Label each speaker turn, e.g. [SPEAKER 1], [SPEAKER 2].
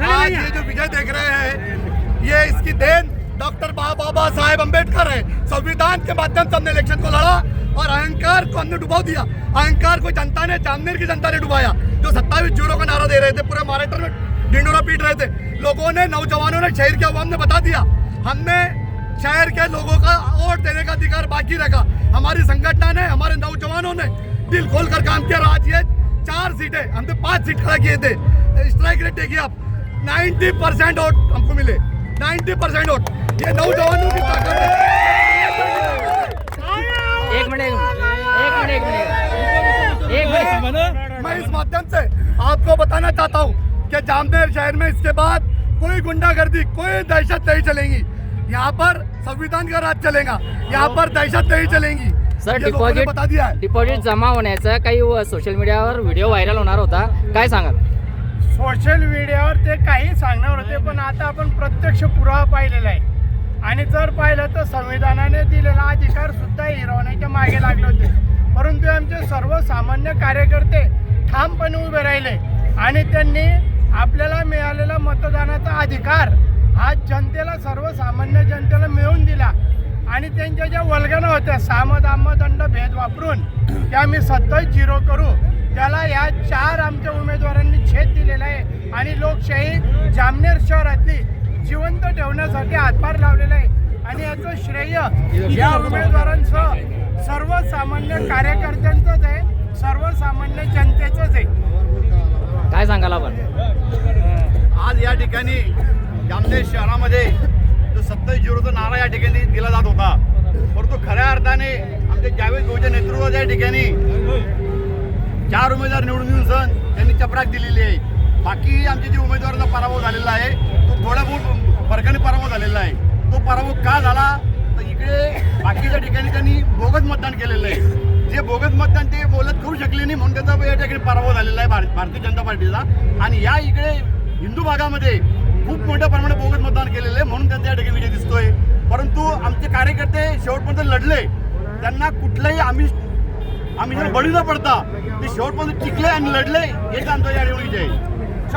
[SPEAKER 1] आज ये जो विजय देख रहे हैं, ये इसकी देन डॉक्टर बाबा साहेब अंबेडकर है। संविधान के माध्यम से हमने इलेक्शन को लड़ा और अहंकार को हमने डुबा दिया। अहंकार को जनता ने जामनेर की जनता ने डुबाया, जो सत्ताईस ज़ीरो का नारा दे रहे थे, पूरे महाराष्ट्र में डिंडोरा पीट रहे थे। लोगों ने, नौजवानों ने शहर के अवाम ने बता दिया। हमने शहर के लोगों का वोट देने का अधिकार बाकी रखा। हमारी संगठन ने हमारे नौजवानों ने दिल खोल कर काम किया और आज ये चार सीटें हमने पांच सीट खड़ा किए थे। स्ट्राइक रेट देखिए आप 90 परसेंट वोट हमको मिले 90 परसेंट वोट। ये नौजवानों की ताकत है।
[SPEAKER 2] एक मिनट एक मिनट। एक मिनट एक मिनट।
[SPEAKER 1] मैं इस माध्यम से आपको बताना चाहता हूँ कि जामनेर शहर में इसके बाद कोई गुंडागर्दी कोई दहशत नहीं चलेगी। यहाँ पर संविधान का राज चलेगा यहाँ पर दहशत नहीं चलेगी।
[SPEAKER 2] सर डिपॉझिट डिपॉझिट जमा होण्याचा काही सोशल मीडियावर व्हिडिओ व्हायरल होणार होता. काय सांगाल?
[SPEAKER 3] सोशल मीडियावर ते काही सांगणार होते पण आता आपण प्रत्यक्ष पुरावा पाहिलेला आहे. आणि जर पाहिलं तर संविधानाने दिलेला अधिकार सुद्धा हिरवण्याच्या मागे लागले होते. परंतु आमचे सर्वसामान्य कार्यकर्ते ठामपणे उभे राहिले आणि त्यांनी आपल्याला मिळालेला मतदानाचा अधिकार हा जनतेला सर्वसामान्य जनतेला मिळवून दिला. आणि त्यांच्या ज्या वल्गना होत्या साम दाम दंड भेद वापरून ते आम्ही सत्तावीस झिरो करू. त्याला या चार आमच्या उमेदवारांनी छेद दिलेला आहे. आणि लोकशाही जामनेर शहरातली जिवंत ठेवण्यासाठी हातभार लावलेला आहे. आणि याचं श्रेय या उमेदवारांसह सर्वसामान्य कार्यकर्त्यांचंच आहे. सर्वसामान्य जनतेचंच आहे.
[SPEAKER 2] काय सांगाल आपण?
[SPEAKER 4] आज या ठिकाणी जामनेर शहरामध्ये जो सत्तावीस झिरोचा नारा या ठिकाणी दिला जात होता. परंतु खऱ्या अर्थाने आमचे जावेद भाऊच्या नेतृत्वात या ठिकाणी चार उमेदवार निवडून येऊन सण त्यांनी चपराक दिलेली आहे. बाकी आमचे जे उमेदवारांचा पराभव झालेला आहे तो थोड्या बहुत फरकाने पराभव झालेला आहे. तो पराभव का झाला? तर इकडे बाकीच्या ठिकाणी त्यांनी बोगस मतदान केलेलं आहे. जे बोगस मतदान ते बोलत करू शकले नाही म्हणून त्याचा या ठिकाणी पराभव झालेला आहे भार- भारतीय जनता पार्टीचा. आणि या इकडे हिंदू भागामध्ये खूप मोठ्या प्रमाणात बोगस मतदान केलेलं आहे म्हणून त्यांचा या ठिकाणी विजय दिसतोय परंतु आमचे कार्यकर्ते शेवटपर्यंत लढले त्यांना कुठलंही आम्ही आम्ही बळी न पडता ते शेवटपर्यंत टिकले आणि लढले हेच आमचा या ठिकाणी विजय आहे.